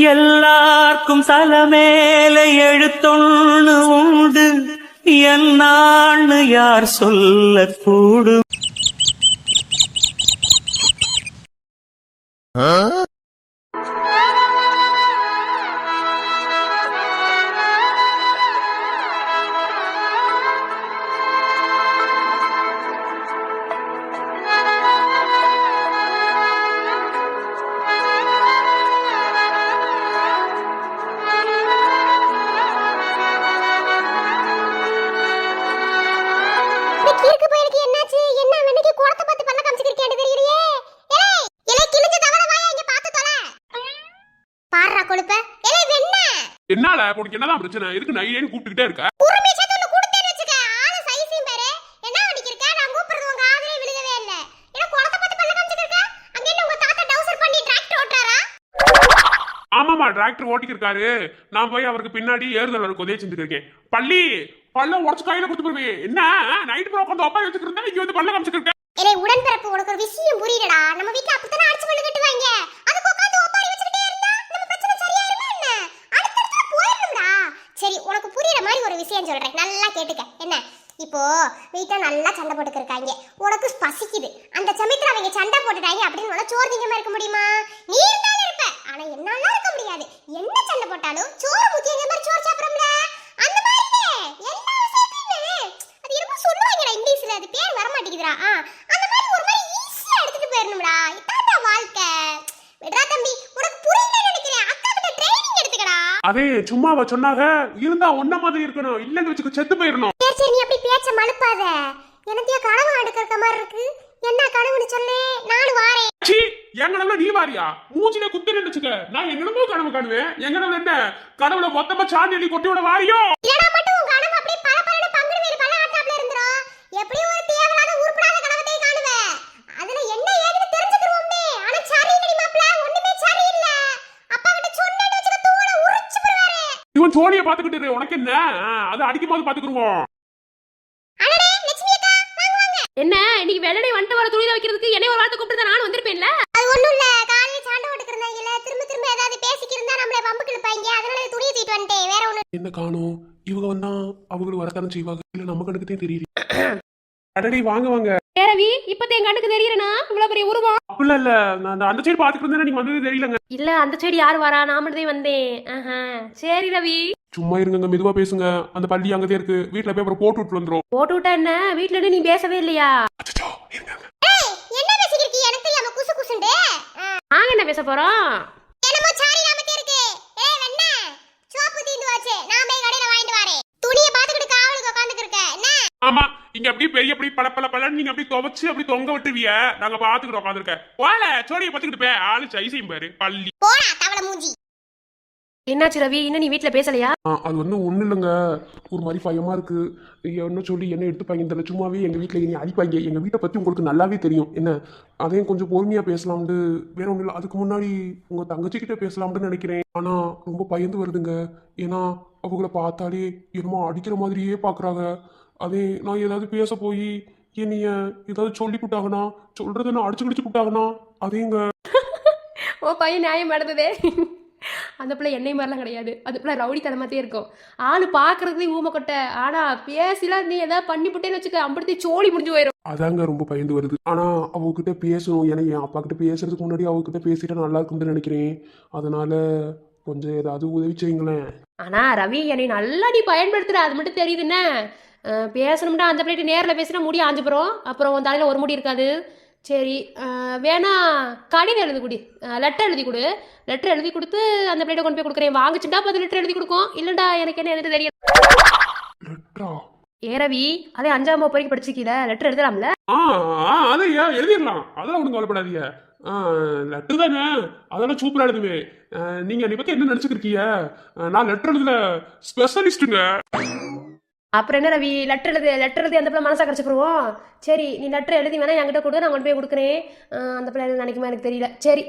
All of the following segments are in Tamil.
எல்லார்க்கும் தலமேல எழுத்தொன்னு உண்டு. என்னான்னு யார் சொல்லக்கூடும். அங்க என்ன உங்க தாத்தா டவுசர் பண்ணி டிராக்டர் ஓட்டுறாரா? ஆமாமா டிராக்டர் ஓட்டிக்கிருக்காரு. நான் போய் அவருக்கு பின்னாடி ஏறுதல் உதவி செஞ்சுட்டு இருக்கேன். பள்ளி பல்ல உடச்சு கையில கொடுத்து போயிருவேன் என்ன? நைட் ப்ரோ உட்காந்து அப்பா வச்சுட்டு இருந்தா இங்க வந்து பல்ல காமிச்சிருக்க ஏலே உடன்பிறப்பு உனக்கு ஒரு விஷயம் புரியலடா. நம்ம வீட்ல சொல்கிறேன் நல்லா கேட்டுக்க. என்ன? இப்போ வீட்டை நல்லா சண்டை போட்டுக்கிருக்காங்க உனக்கு பசிக்குது. அந்த சமயத்தில் அவங்க சண்டை போட்டுட்டாங்க அப்படின்னு உனக்கு சோறு திங்கமாக இருக்க முடியுமா? நீ இருந்தாலும் இருப்ப. ஆனா என்னால இருக்க முடியாது. என்ன சண்டை போட்டாலும் சோறு முக்கிய மாதிரி சோறு சாப்பிடுறோம்ல? அந்த மாதிரி எல்லா விஷயத்தையுமே அது என்னமோ சொல்லுவாங்கடா இங்கிலீஷ்ல. அது பேர் வர மாட்டேங்குதுடா ஆ அந்த மாதிரி ஒரு மாதிரி ஈஸியாக எடுத்துட்டு போயிடணும்டா இதான்டா வாழ்க்கை. விடுறா தம்பி உனக்கு புரியல நினைக்கிறேன் அக்கா கிட்ட ட்ரைனிங் எடுத்துக்கடா அதே சும்மாவா சொன்னாங்க இருந்தா ஒன்ன மாதிரி இருக்கணும். இல்லன்னு வச்சுக்க செத்து போயிடணும் சரி சரி நீ அப்படி பேச்ச மழுப்பாத. எனத்தைய கனவு அடுக்க மாதிரி இருக்கு. என்ன கனவுன்னு சொல்லு. நானும் வாரேன். சீ என் கனவுல நீ வாரியா? மூஞ்சில குத்து நினைச்சுக்க நான் என்னமோ கனவு காணுவேன். என் கனவுல என்ன? கனவுல மொத்தமா சாணி அள்ளி கொட்டியோட வாரியோ? இல்லடா மட்டும் உன் கனவு அப்படியே பல பலன பங்குடு வேறு பல ஆட்டாப்ல இருந்துரும் எப்படியும் ஒரு தேவையில்லாத உருப்படாத கனவத்தை காணுவ அதுல என்ன ஏதுன்னு தெரிஞ்சுக்கிறோம்னே ஆனா சரியில்லடி மாப்ள ஒண்ணுமே சரியில்ல அப்பா கிட்ட சொன்னேன்னு வச்சுக்க தூள உரிச்சு இவன் சோழிய பாத்துக்கிட்டு உனக்கு என்ன? அது அடிக்கும் போது பாத்துக்கிருவோம் என்ன இன்னைக்கு வெள்ளனை வந்துட்டு வர துணி வைக்கிறதுக்கு என்னை ஒரு வார்த்தை கூப்பிட்டு நானும் வந்திருப்பேன்ல? அது ஒண்ணும் இல்ல. காலையில சாண்டை ஓட்டுக்கிறதாங்கல திரும்ப திரும்ப ஏதாவது பேசிக்கிருந்தா நம்மள பம்புக்கு இழுப்பாங்க. அதனால துணியை தூக்கிட்டு வந்துட்டேன். வேற ஒண்ணு என்ன காணும்? இவங்க வந்தா அவங்களுக்கு வரத்தானே செய்வாங்க. இல்ல நம்ம கணக்குதே தெரியல அடடி வாங்க வாங்க. ரவி இப்ப என் கண்ணுக்கு தெரியறனா இவ்வளவு பெரிய உருவம். அப்படிலாம் இல்ல நான் அந்த- அந்த சைடு பாத்துக்கிட்டு இருந்தேன் நீங்க வந்தது தெரியலங்க. இல்ல அந்த செடி யாரு வரா? நான் மட்டும் தான் வந்தேன். ஆஹா. சரி ரவி. சும்மா இருங்க மெதுவா பேசுங்க. அந்த பள்ளி அங்கதே இருக்கு. வீட்டுல போய் அப்புறம் போட்டு விட்டு வந்துரும். போட்டு விட்டா என்ன? வீட்டுல இருந்து நீ பேசவே இல்லையா? அச்சச்சோ. ஏய் என்ன பேசிக்கிருக்கீ எனக்கு தெரியாம குசு குசுண்டு நாங்க என்ன பேச போறோம்? என்னமோ சாரி நாமத்தே இருக்கு. ஏய் வெண்ண. சோப்பு தீந்து வாச்சே நான் போய் கடையில வாங்கிட்டு வரேன். துணியை பாத்துக்கிட்டு காவலுக்கு உட்காந்துக்கு இருக்க என்ன? ஆமா. இங்க அப்படியே பெரிய அப்படி பல பல பல நீங்க அப்படியே துவைச்சு அப்படி தொங்க விட்டுவிய நாங்க பாத்துக்கிட்டு உட்காந்துருக்க வாழ சோழியை பாத்துக்கிட்டு பே. ஆளு சைசையும் பாரு பள்ளி போடா தவளை மூஞ்சி. என்னாச்சு ரவி? இன்னும் நீ வீட்டுல பேசலையா? அது வந்து ஒண்ணு இல்லைங்க. ஒரு மாதிரி பயமா இருக்கு. என்ன சொல்லி என்ன எடுத்துப்பாங்க இந்த சும்மாவே எங்க வீட்டுல இனி அடிப்பாங்க. எங்க வீட்டை பத்தி உங்களுக்கு நல்லாவே தெரியும். என்ன? அதையும் கொஞ்சம் பொறுமையா பேசலாம்னு. வேற ஒண்ணும் இல்லை. அதுக்கு முன்னாடி உங்க தங்கச்சி கிட்ட பேசலாம்னு நினைக்கிறேன். ஆனா ரொம்ப பயந்து வருதுங்க. ஏன்னா அவங்கள பார்த்தாலே என்னமோ அடிக்கிற மாதிரியே பாக்குறாங்க. அதே நான் ஏதாவது பேச போய் என்னைய ஏதாவது சொல்லி விட்டாங்கன்னா சொல்றதை நான் அடிச்சு கிடிச்சு விட்டாங்கன்னா அதேங்க ஓ பையன் நியாயம் நடந்ததே. அந்த பிள்ளை என்னை மாதிரிலாம் கிடையாது. அந்த பிள்ளை ரவுடி தனமாத்தே இருக்கும். ஆளு ஊமை கொட்டை ஆனா பேசிலாம் நீ ஏதாவது பண்ணி விட்டேன்னு வச்சுக்க அம்படுத்தி சோழி முடிஞ்சு போயிடும் அதாங்க ரொம்ப பயந்து வருது. ஆனா அவகிட்ட பேசணும். ஏன்னா என் அப்பா கிட்ட பேசுறதுக்கு முன்னாடி அவகிட்ட பேசிட்டா நல்லா இருக்கும்னு நினைக்கிறேன். அதனால கொஞ்சம் ஏதாவது உதவி செய்யுங்களேன். ஆனா ரவி என்னை நல்லா நீ பயன்படுத்துற. அது மட்டும் தெரியுது என்ன அஹ் பேசணும்னா அந்த பிள்ளைட்டு நேரில் பேசினா முடி ஆஞ்சு போகிறோம் அப்புறம் உன் தலையில் ஒரு முடி இருக்காது. சரி வேணா கடிதம் எழுதி கொடு. லெட்டர் எழுதி கொடு. லெட்டர் எழுதி கொடுத்து அந்த பிள்ளைகிட்ட கொண்டு போய் கொடுக்குறேன். வாங்கிச்சுட்டா பத்து லெட்டர் எழுதி கொடுக்கும். இல்லைடா எனக்கு என்ன எதுன்னு தெரியும் ஏ ரவி அதே அஞ்சாம் வகுப்பு வரைக்கும் படிச்சிருக்கீல லெட்டர் எழுதலாம்ல? ஆ ஆ, அதை ஏன் எழுதிடலாம்? அதெல்லாம் ஒன்றும் கவலைப்படாதீங்க. லெட்டர் தானே? அதெல்லாம் சூப்பராக எழுதுவேன். ஆ, நீங்க என்னை பத்தி என்ன நினைச்சுக்கிருக்கீங்க நான் லெட்டர் எழுதுல ஸ்பெஷலிஸ்ட்டுங்க அப்புறம் என்ன ரவி லெட்டர் எழுது லெட்டர் எழுதி அந்த பிள்ளை மனசாக கிடச்சிப்படுவோம் சரி நீ லெட்டர் எழுதி வேணா என்கிட்ட கொடு நான் கொண்டு போய் கொடுக்குறேன். அந்த பிள்ளை நினைக்குமா எனக்கு தெரியல. சரி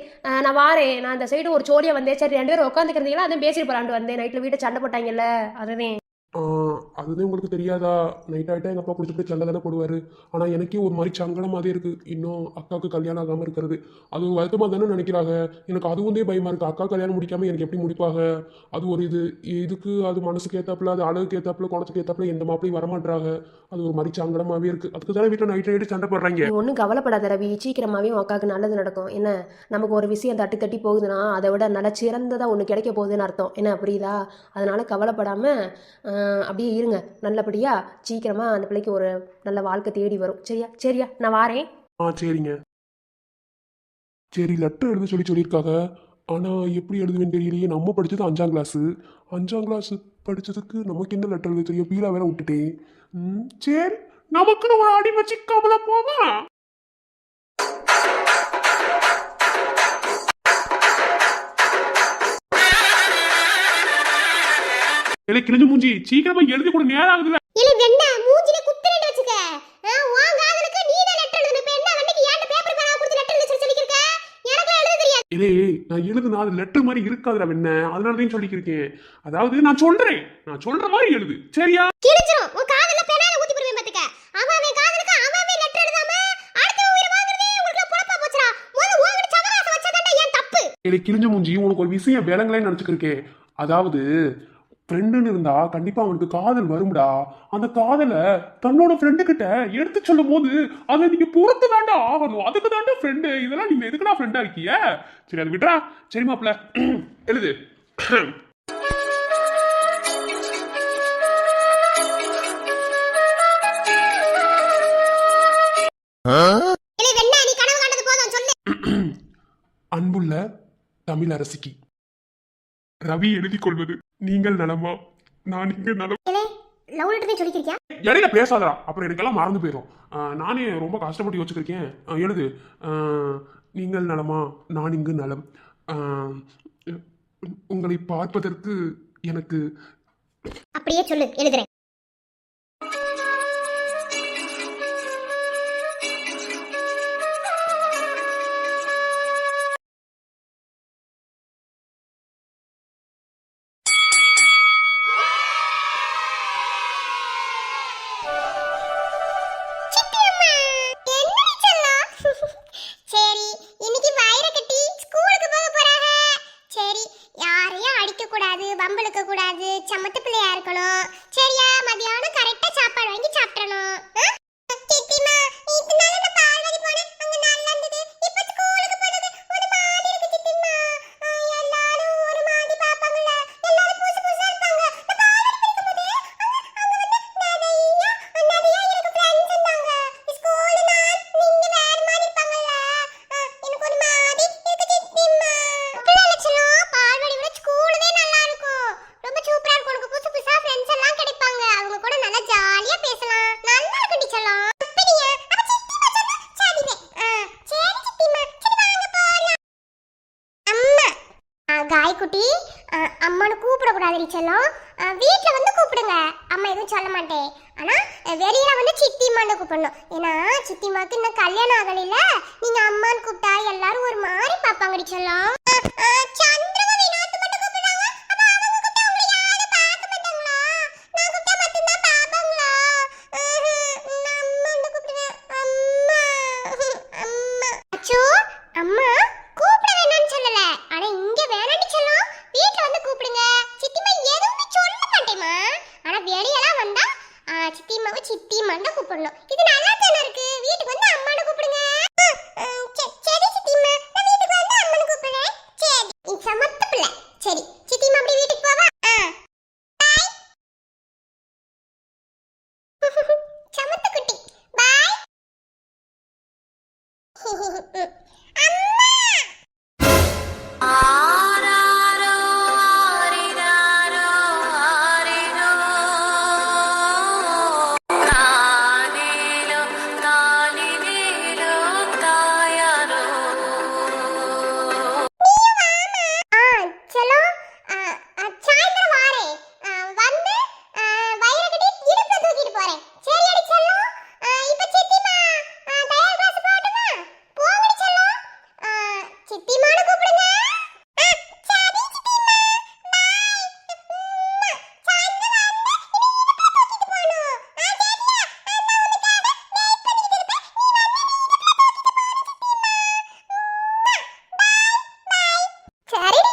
நான் வாரேன். நான் அந்த சைடு ஒரு சோழியா வந்தேன். சரி ரெண்டு பேரும் உட்காந்துக்கிறீங்களா அதான் பேசிட்டு போறாண்டு வந்தேன். நைட்டில் வீட்டை சண்டை போட்டாங்கல்ல அதுதான். அதுதான் உங்களுக்கு தெரியாதா? நைட் ஆகிட்டா எங்கள் அப்பா கொடுத்துட்டு சண்டை தானே போடுவார். ஆனால் எனக்கே ஒரு மாதிரி சங்கடமாகவே இருக்குது இன்னும் அக்காவுக்கு கல்யாணம் ஆகாமல் இருக்கிறது. அது வருத்தமாக தானே நினைக்கிறாங்க. எனக்கு அது வந்து பயமாக இருக்குது அக்கா கல்யாணம் முடிக்காமல் எனக்கு எப்படி முடிப்பாங்க? அது ஒரு இது. இதுக்கு அது மனசுக்கு ஏற்றாப்புல அது அழகுக்கு ஏற்றாப்புல குணத்துக்கு ஏற்றாப்புல எந்த மாப்பிளையும் வரமாட்டாங்க அது ஒரு மாதிரி சங்கடமாகவே இருக்குது அதுக்கு தானே வீட்டில் நைட் நைட்டு சண்டை போடுறாங்க. ஒன்றும் கவலைப்படாத ரவி. சீக்கிரமாகவே உன் அக்காவுக்கு நல்லது நடக்கும். என்ன? நமக்கு ஒரு விஷயம் தட்டி தட்டி போகுதுன்னா அதை விட நல்ல சிறந்ததாக ஒன்று கிடைக்க போகுதுன்னு அர்த்தம். என்ன? புரியுதா? அதனால் கவலைப்படாமல் அப்படியே இருங்க. நல்லபடியாக சீக்கிரமாக அந்த பிள்ளைக்கு ஒரு நல்ல வாழ்க்கை தேடி வரும். சரியா? சரியா? நான் வாரேன். ஆ சரிங்க. சரி லெட்டர் எழுத சொல்லி சொல்லியிருக்காங்க ஆனால் எப்படி எழுதுவேன்னு தெரியலையே. நம்ம படித்தது அஞ்சாம் கிளாஸு அஞ்சாம் கிளாஸ் படித்ததுக்கு நமக்கு என்ன லெட்டர் எழுத தெரியும்? பீலா வேற விட்டுட்டேன் ம் சரி. நமக்குன்னு ஒரு அடி வச்சுக்காமல போமா இல்லை கிழிஞ்சு மூஞ்சி. சீக்கிரமா எழுதி கூட நேரம் ஆகுதுல இல்ல வெண்ண மூஞ்சில குத்துறேன்னு வச்சுக்க. உன் காதலுக்கு நீ தான் லெட்டர் எழுதணும் இப்ப என்ன வண்டிக்கு ஏன்ட பேப்பர் பேனா கொடுத்து லெட்டர் எழுத சொல்லி சொல்லிருக்க எனக்குலாம் எழுத தெரியாது. இல்லை நான் எழுதுனா அது லெட்டர் மாதிரி இருக்காதுடா என்ன அதனால தான் சொல்லியிருக்கேன் அதாவது நான் சொல்றேன். நான் சொல்ற மாதிரி எழுது. சரியா? கிழிஞ்சிரும். உன் காதல்ல பேனால ஊத்தி போடுவேன் பாத்துக்க. அவன் அவன் காதலுக்கு அவன் அவன் லெட்டர் எழுதாம அடுத்த உயிரை வாங்குறதே உங்களுக்கு பொழப்பா போச்சுடா. முதல்ல உன்கிட்ட சவகாசம் வச்சதாண்டா என் தப்பு. இல்லை கிழிஞ்ச மூஞ்சி உனக்கு ஒரு விஷயம் விளங்கலைன்னு நினச்சிக்கிருக்கேன். அதாவது ஃப்ரெண்டுன்னு இருந்தா கண்டிப்பா அவனுக்கு காதல் வரும்டா. அந்த காதலை தன்னோட ஃப்ரெண்டு கிட்ட எடுத்து சொல்லும் போது அதை நீங்க பொறுத்து தாண்டா ஆகணும். அதுக்கு தாண்டா ஃப்ரெண்டு இதெல்லாம் நீங்க எதுக்குடா ஃப்ரெண்டா இருக்கீங்க சரி அது விட்றா சரி மாப்ள எழுது. அன்புள்ள தமிழ் அரசிக்கு ரவி எழுதி கொள்வது. நீங்கள் நலமா? நான் இங்க நலம் லவ் லெட்டர் சொல்லிக்கிறியா? இடையில பேசாதடா. அப்புறம் எனக்கெல்லாம் மறந்து போயிடும். நானே ரொம்ப கஷ்டப்பட்டு யோசிச்சிருக்கேன். எழுது. நீங்கள் நலமா? நான் இங்கு நலம். உங்களை பார்ப்பதற்கு எனக்கு அப்படியே சொல்லு. எழுதுறேன்.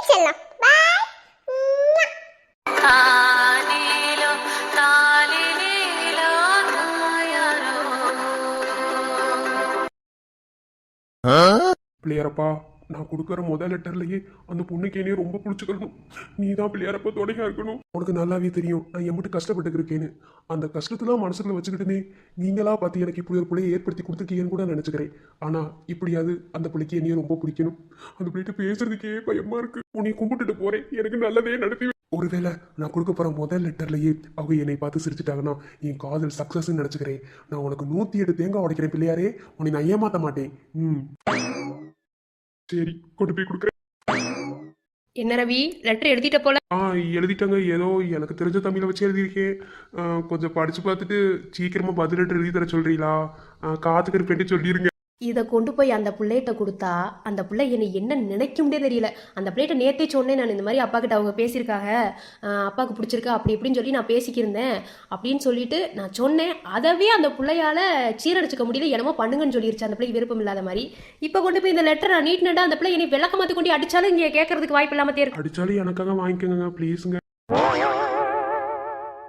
చెల్లం బాయ్ பிள்ளையரப்பா நான் கொடுக்குற முதல் லெட்டர்லயே அந்த பொண்ணுக்கு என்னைய ரொம்ப பிடிச்சிக்கணும். நீ தான் பிள்ளையாரப்ப துணையா இருக்கணும். உனக்கு நல்லாவே தெரியும். நான் எம்பிட்டு கஷ்டப்பட்டு இருக்கேன்னு அந்த கஷ்டத்தெல்லாம் மனசுல வச்சுக்கிட்டுனே நீங்களா பார்த்து எனக்கு இப்படி ஒரு பிள்ளையை ஏற்படுத்தி கொடுத்துருக்கீங்கன்னு கூட நினைச்சுக்கிறேன். ஆனா இப்படியாவது அந்த பிள்ளைக்கு என்னைய ரொம்ப பிடிக்கணும். அந்த பிள்ளைகிட்ட பேசுறதுக்கே பயமா இருக்கு. உன்னை கும்பிட்டுட்டு போறேன். எனக்கு நல்லதே நடத்தி ஒருவேளை நான் கொடுக்க போகிற முதல் லெட்டர்லையே அவங்க என்னை பார்த்து சிரிச்சிட்டாங்கன்னா என் காதல் சக்ஸஸ்ன்னு நினச்சிக்கிறேன். நான் உனக்கு நூற்றி எட்டு தேங்காய் உடைக்கிறேன் பிள்ளையாரே. உன்னை நான் ஏமாற்ற மாட்டேன். ம். சரி கொண்டு போய் கொடுக்குறேன். என்ன ரவி? லெட்டர் எழுதிட்ட போல. ஆ எழுதிட்டாங்க. ஏதோ எனக்கு தெரிஞ்ச தமிழை வச்சு எழுதியிருக்கேன். கொஞ்சம் படிச்சு பார்த்துட்டு சீக்கிரமா பதில் லெட்டர் எழுதி தர சொல்றீங்களா? காத்துக்கு இருப்பேன்ட்டு சொல்லிருங்க. இதை கொண்டு போய் அந்த பிள்ளைகிட்ட கொடுத்தா அந்த பிள்ளை என்னை என்ன நினைக்கும்னே தெரியல. அந்த பிள்ளைகிட்ட நேத்தே சொன்னேன் நான் இந்த மாதிரி அப்பா கிட்ட அவங்க பேசியிருக்காங்க. அப்பாவுக்கு பிடிச்சிருக்கா அப்படி இப்படின்னு சொல்லி நான் பேசிக்கிருந்தேன் அப்படின்னு சொல்லிட்டு நான் சொன்னேன். அதவே அந்த பிள்ளையால சீரடிச்சுக்க முடியல. என்னமோ பண்ணுங்கன்னு சொல்லிருச்சு. அந்த பிள்ளைக்கு விருப்பம் இல்லாத மாதிரி. இப்போ கொண்டு போய் இந்த லெட்டர் நான் நீட்னடா அந்த பிள்ளை என்னை விளக்கமாத்து கொண்டு அடிச்சாலும் இங்கே கேட்கறதுக்கு வாய்ப்பு இல்லாம தேர்வு அடிச்சாலும் எனக்காக வாங்கிக்கோங்க ப்ளீஸுங்க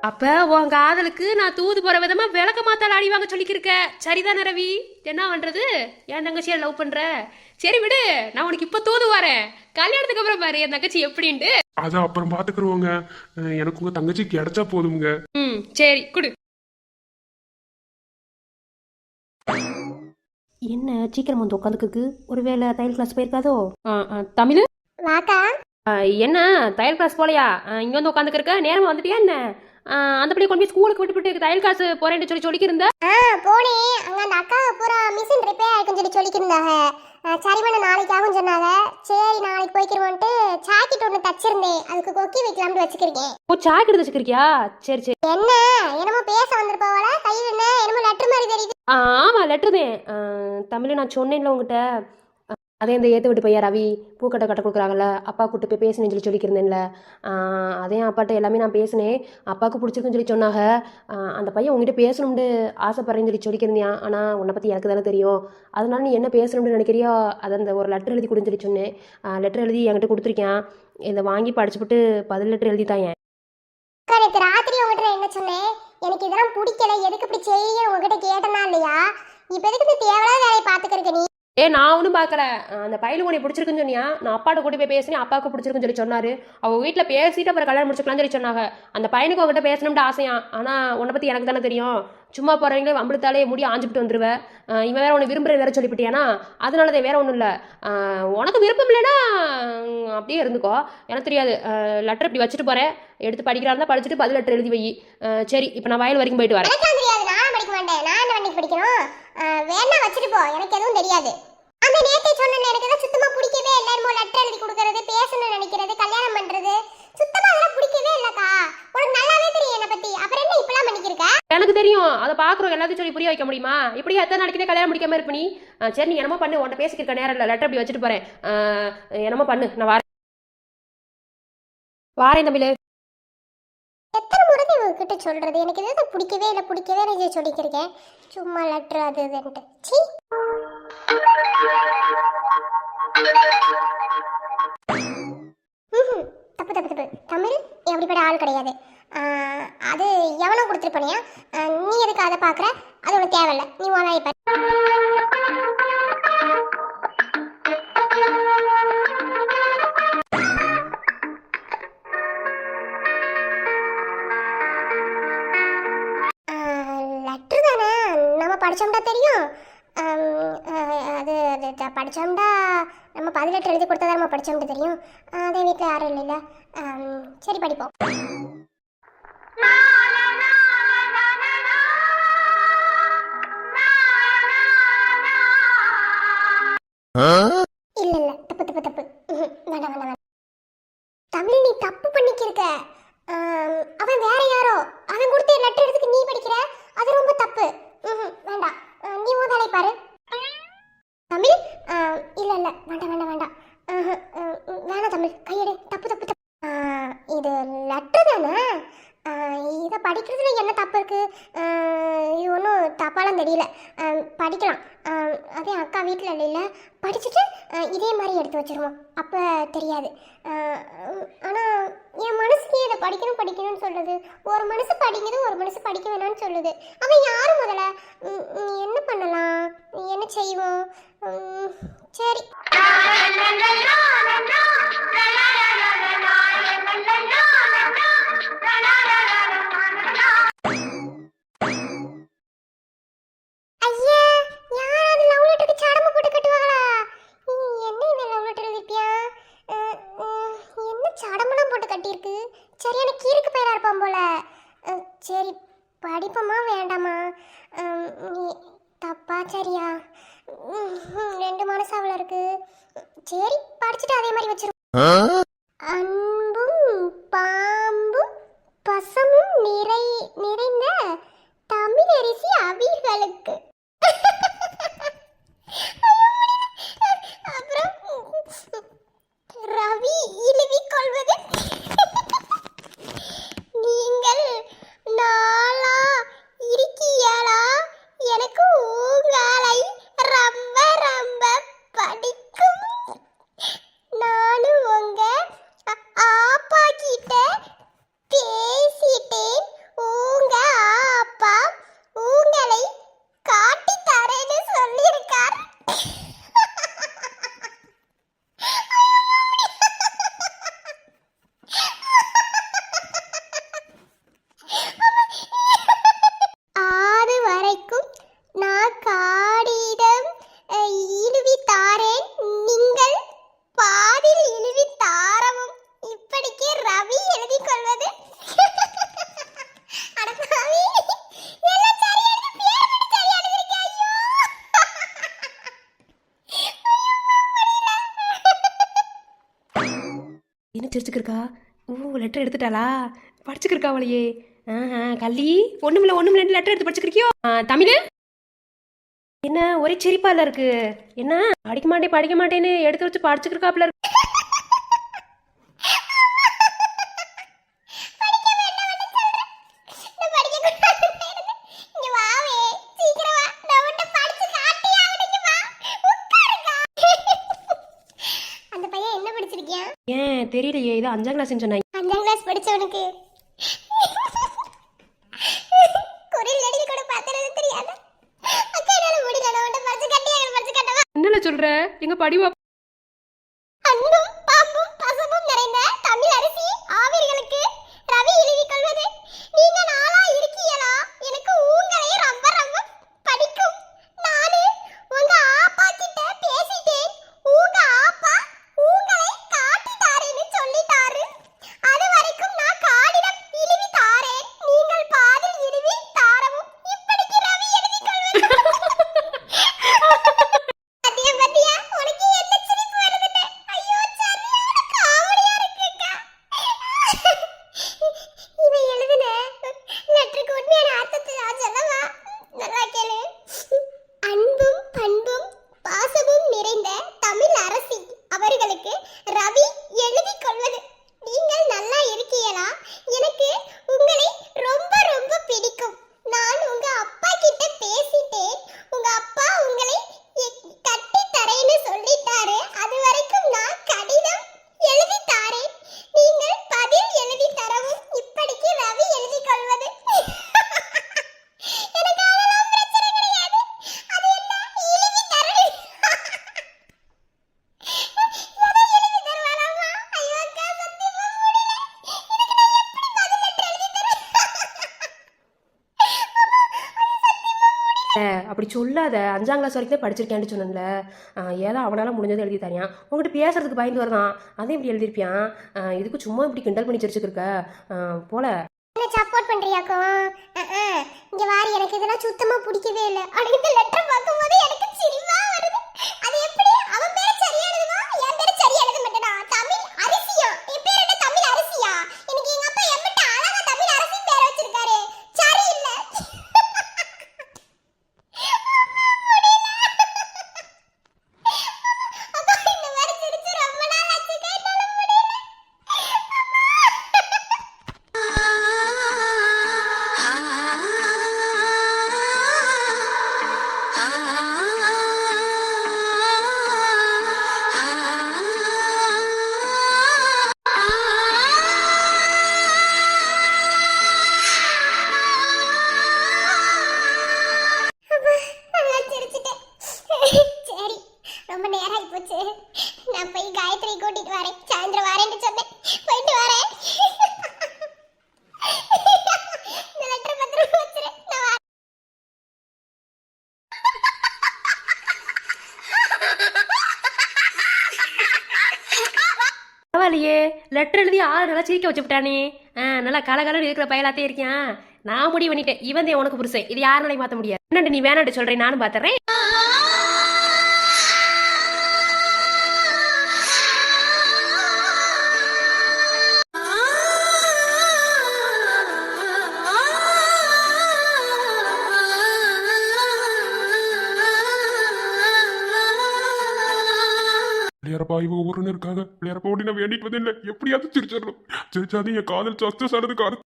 அப்ப உன் காதலுக்கு நான் தூது போற விதமா விளக்க மாத்தால அடி வாங்க சொல்லிக்கிருக்க. சரிதானே ரவி? என்ன பண்றது? என் தங்கச்சியை லவ் பண்ற? சரி விடு நான் உனக்கு இப்ப தூது வரேன். கல்யாணத்துக்கு அப்புறம் பாரு என் தங்கச்சி எப்படின்ட்டு. அதை அப்புறம் பார்த்துக்குருவோங்க ஆ, எனக்கு உங்க தங்கச்சி கிடைச்சா போதுங்க ம் சரி குடு. என்ன சீக்கிரம் வந்து உட்காந்துக்கு ஒருவேளை தையல் கிளாஸ் போயிருக்காதோ? தமிழ்? என்ன தையல் கிளாஸ் போலையா? இங்க வந்து உட்காந்துக்க நேரமா வந்துட்டியா என்ன? அந்த பிள்ளை கொண்டு போய் ஸ்கூலுக்கு விட்டு விட்டு தையல் கிளாஸ் போறேன்னு சொல்லி சொல்லிக்கிருந்த? ஆ போனேன் அங்க அந்த அக்கா பூரா மிஷின் ரிப்பேர் ஆயிருக்குன்னு சொல்லி சொல்லிக்கிருந்தாங்க. சரி பண்ண நாளைக்கு ஆகும் சொன்னாங்க. சரி நாளைக்கு போய்க்கிறோன்ட்டு ஜாக்கெட் ஒன்று தச்சிருந்தேன். அதுக்கு கொக்கி வைக்கலாம்னு வச்சுக்கிருக்கேன். ஓ சாக்கு எடுத்து வச்சுக்கிறியா சரி சரி. என்ன? என்னமோ பேச வந்திருப்பவள? கையில் என்ன? என்னமோ லெட்டர் மாதிரி தெரியுது. ஆ ஆமாம் லெட்ரு தான். தமிழ் நான் சொன்னேன்ல உங்ககிட்ட. அதே இந்த ஏற்ற விட்டு பையன் ரவி பூக்கட்டை கட்ட கொடுக்குறாங்கல்ல அப்பா கூட்டு போய் பேசுனேன்னு சொல்லி சொல்லிக்கிருந்தேன்ல. அதே அப்பாட்ட எல்லாமே நான் பேசினேன். அப்பாவுக்கு பிடிச்சிருக்குன்னு சொல்லி சொன்னாங்க. அந்த பையன் உங்ககிட்ட பேசணும்னு ஆசைப்படுறேன்னு சொல்லி சொல்லிக்கிருந்தியா ஆனால் உன்னை பற்றி எனக்கு தானே தெரியும். அதனால நீ என்ன பேசணும்னு நினைக்கிறியோ அதை அந்த ஒரு லெட்டர் எழுதி கொடுன்னு சொல்லி சொன்னேன். லெட்டர் எழுதி என்கிட்ட கொடுத்துருக்கேன். இதை வாங்கி படிச்சுப்புட்டு பதில் லெட்டர் எழுதி தான் நேற்று ராத்திரி உங்ககிட்ட நான் என்ன சொன்னேன்? எனக்கு இதெல்லாம் பிடிக்கல. எதுக்கு இப்படி செய்ய உங்ககிட்ட கேட்டனா இல்லையா? இப்போ எதுக்கு இந்த தேவையில்லாத வேலையை பார்த்துக்கிறக்க நீ? ஏ நான் ஒன்றும் பார்க்கல அந்த பையனுக்கு உனக்கு பிடிச்சிருக்குன்னு சொன்னியா? நான் அப்பாட்ட கூட்டி போய் பேசினேன் அப்பாவுக்கு பிடிச்சிருக்குன்னு சொல்லி சொன்னார். அவங்க வீட்டில் பேசிட்டு அப்புறம் கல்யாணம் முடிச்சுக்கலாம்னு சொல்லி சொன்னாங்க. அந்த பையனுக்கு உங்ககிட்ட பேசணும்னு ஆசையா? ஆனால் உன்னை பற்றி எனக்கு தானே தெரியும். சும்மா போகிறவங்களே வம்பளத்தாலே முடி ஆஞ்சுட்டு வந்துடுவேன் இவன் வேற உன்னை விரும்புகிற வேற சொல்லிவிட்டியானா அதனால தான் வேற ஒன்றும் இல்லை. உனக்கு விருப்பம் இல்லைன்னா அப்படியே இருந்துக்கோ. எனக்கு தெரியாது. லெட்டர் இப்படி வச்சுட்டு போகிறேன் எடுத்து படிக்கிறா இருந்தால் படிச்சுட்டு பதில் லெட்டர் எழுதி வை. சரி இப்போ நான் வயல் வரைக்கும் போயிட்டு வரேன். நான் படிக்க மாட்டேன் நான் படிக்கணும். வேணா வச்சுட்டு போ. எனக்கு எதுவும் தெரியாது. அந்த நேத்தை சொன்னேன் எனக்கு தான் சுத்தமா பிடிக்கவே இல்லை. என்னமோ லெட்டர் எழுதி கொடுக்கறது பேசணும்னு நினைக்கிறது கல்யாணம் பண்றது. சுத்தமா அதெல்லாம் பிடிக்கவே இல்லக்கா. உனக்கு நல்லாவே தெரியும் என்னை பத்தி. அப்புறம் என்ன இப்பெல்லாம் பண்ணிக்கிருக்க? எனக்கு தெரியும். அதை பார்க்குறோம். எல்லாத்தையும் சொல்லி புரிய வைக்க முடியுமா? இப்படி எத்தனை நாளைக்கு கல்யாணம் முடிக்காம இருப்ப நீ? சரி நீ என்னமோ பண்ணு. உன்ட்ட பேசிக்கிற நேரம் இல்லை. லெட்டர் அப்படி வச்சுட்டு போகிறேன் என்னமோ பண்ணு. நான் வரேன். வாரேன் தமிழ் எத்தனை முறை உங்ககிட்ட சொல்றது? எனக்கு எதாவது பிடிக்கவே இல்லை. பிடிக்கவே இல்லை சொல்லிக்கிருக்கேன். சும்மா லெட்டர் அது இதுன்ட்டு. சீ. தப்பு தப்பு தப்பு. தமிழ் எப்படிப்பட்ட ஆள் கிடையாது. ஆஹ், அது எவனோ கொடுத்துருப்பனியா? நீ எதுக்கு அதை பார்க்குற? அது உனக்கு தேவையில்ல. நீ உன் வேலையை தானே? நம்ம தெரியும். அது அது படிச்சோம்டா. நம்ம பதினெட்டு எழுதி கொடுத்தா நம்ம படித்தோம்டா தெரியும். அதே வீட்டில் யாரும் இல்லைல்ல. சரி படிப்போம். இல்ல ஆனால் என் மனசுக்கே இதை படிக்கணும் படிக்கணும்னு சொல்லுது ஒரு மனசு படிக்கிறது ஒரு மனசு படிக்க வேணாம்னு சொல்லுது அவன் யார் முதல்ல என்ன பண்ணலாம் என்ன செய்வோம் சரி சரி படிச்சுட்டு அதே மாதிரி வச்சிருக்கோம் அன்பும் பாம்பும் பசமும் நிறை நிறைந்த தமிழரிசி அவர்களுக்கு ரவி இழுவி கொள்வது. நீங்கள் நாளா இருக்கியாளா எனக்கு படிச்சுக்கிறாளா படிச்சுக்கிருக்கா அவளையே கள்ளி ஒன்றுமில்ல ஒன்றுமில்ல ரெண்டு லெட்டர் எடுத்து படிச்சுக்கிறியோ தமிழ்? என்ன ஒரே சிரிப்பால இருக்கு. என்ன படிக்க மாட்டேன் படிக்க மாட்டேன்னு எடுத்து வச்சு படிச்சுக்கிருக்காப்ல இருக்கு. ஏன் தெரியலையே இது அஞ்சாம் கிளாஸ்ன்னு சொன்னாங்க. படிவா அதை அஞ்சாம் கிளாஸ் வரைக்கும் தான் படிச்சிருக்கேன்னு சொன்னல ஏதோ அவனால் முடிஞ்சதை எழுதி தரியான் உங்ககிட்ட பேசுறதுக்கு பயந்து வருதான். அதையும் இப்படி எழுதிருப்பியான் இதுக்கு சும்மா இப்படி கிண்டல் பண்ணி சிரிச்சுருக்க. போல. சப்போர்ட் பண்றியாக்கும் இங்க வாரி எனக்கு இதெல்லாம் சுத்தமா பிடிக்கவே இல்லை. அடுத்த லெட்டர் பார்க்கும்போது எனக்கு சிரிவா நல்லா சிரிக்க வச்சுட்டானே ஆ நல்லா கலகலன்னு இருக்கிற பயலாத்தே இருக்கியான் நான் முடிவு பண்ணிட்டேன். இவன் உனக்கு புருஷன். இது யாருனாலையும் மாற்ற முடியாது. என்னண்டு நீ வேணாண்டு சொல்கிறேன் நானும் பார்த்துறேன் இவங்க ஒருன்னு இருக்காங்க. பிள்ளையாரப்பா ஓடி நான் வேண்டிட்டு வந்தேன் இல்லை எப்படியாவது சிரிச்சிடணும். சிரிச்சாது என் காதல் சக்சஸ் ஆனதுக்கு அர்த்தம்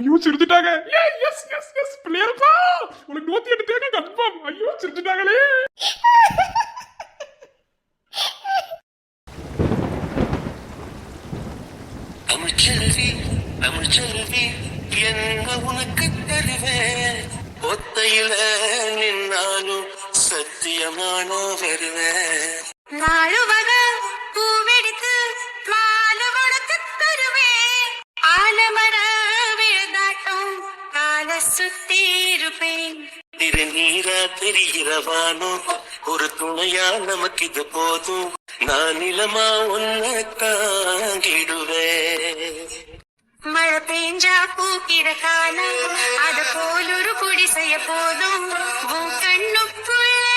ஐயோ சிரிச்சுட்டாங்க எஸ் எஸ் எஸ் பிள்ளையாரப்பா உனக்கு நூத்தி எட்டு தேங்க கன்ஃபார்ம் ஐயோ சிரிச்சுட்டாங்களே தமிழ்ச்செல்வி தமிழ்ச்செல்வி என்ன உனக்கு தருவேன் ஒத்தையில நின்னாலும் சத்தியமானோ வருவேன் வாழுவக பூவெடுத்து மாலு வளர்த்து தருவேன் ஆலமர விழுதாட்டம் கால சுத்தி இருப்பேன். திரு நீரா தெரிகிறவானோ? ஒரு துணையா நமக்கு இது போதும். நான் நிலமா உன்னை தாங்கிடுவேன். மழை பெஞ்சா பூக்கிற காலம் அது போல் ஒரு குடிசைய போதும். உன் கண்ணுக்குள்ள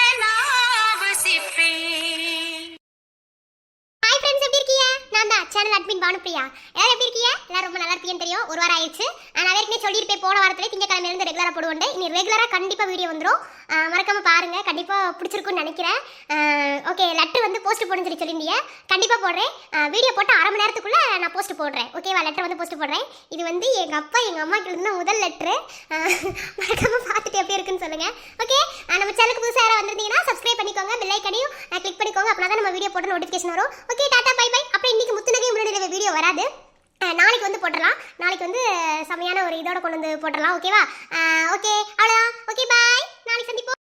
அட்மின் பானுப்பிரியா. எல்லாரும் எப்படி இருக்கீங்க? எல்லாரும் ரொம்ப நல்லா இருப்பீங்கன்னு தெரியும். ஒரு வாரம் ஆயிடுச்சு. நான் ஏற்கனவே சொல்லியிருப்பேன். போன வாரத்துல திங்கக்கிழமை இருந்து ரெகுலராக போடுவோம் இனி ரெகுலராக கண்டிப்பாக வீடியோ வந்துடும் மறக்காம பாருங்க. கண்டிப்பாக பிடிச்சிருக்குன்னு நினைக்கிறேன். ஓகே லெட்டர் வந்து போஸ்ட் போடுன்னு சொல்லி சொல்லியிருந்தீங்க கண்டிப்பாக போடுறேன் வீடியோ போட்டு அரை மணி நேரத்துக்குள்ள நான் போஸ்ட் போடுறேன். ஓகேவா லெட்டர் வந்து போஸ்ட் போடுறேன். இது வந்து எங்கள் அப்பா எங்கள் அம்மா கிட்ட முதல் லெட்ரு மறக்காம பார்த்துட்டு எப்படி இருக்குன்னு சொல்லுங்க. ஓகே நம்ம சேனலுக்கு புதுசாக யாராவது வந்திருந்தீங்கன்னா சப்ஸ்கிரைப் பண்ணிக்கோங்க பெல் ஐக்கனையும் கிளிக் பண்ணிக்கோங்க. அப்படின்னா தான் நம்ம வீடியோ போட்டு நோட்டிஃபிகேஷன் வரும். ஓகே டாடா பை பை அப்புறம் இன்னைக்கு முத்துநகை முன்னாடி வீடியோ வராது. நாளைக்கு வந்து போட்டுடலாம். நாளைக்கு வந்து செமையான ஒரு இதோட கொண்டு வந்து போட்டுடலாம். ஓகேவா ஓகே அவ்வளோதான் ஓகே பாய் நாளைக்கு சந்திப்போம்.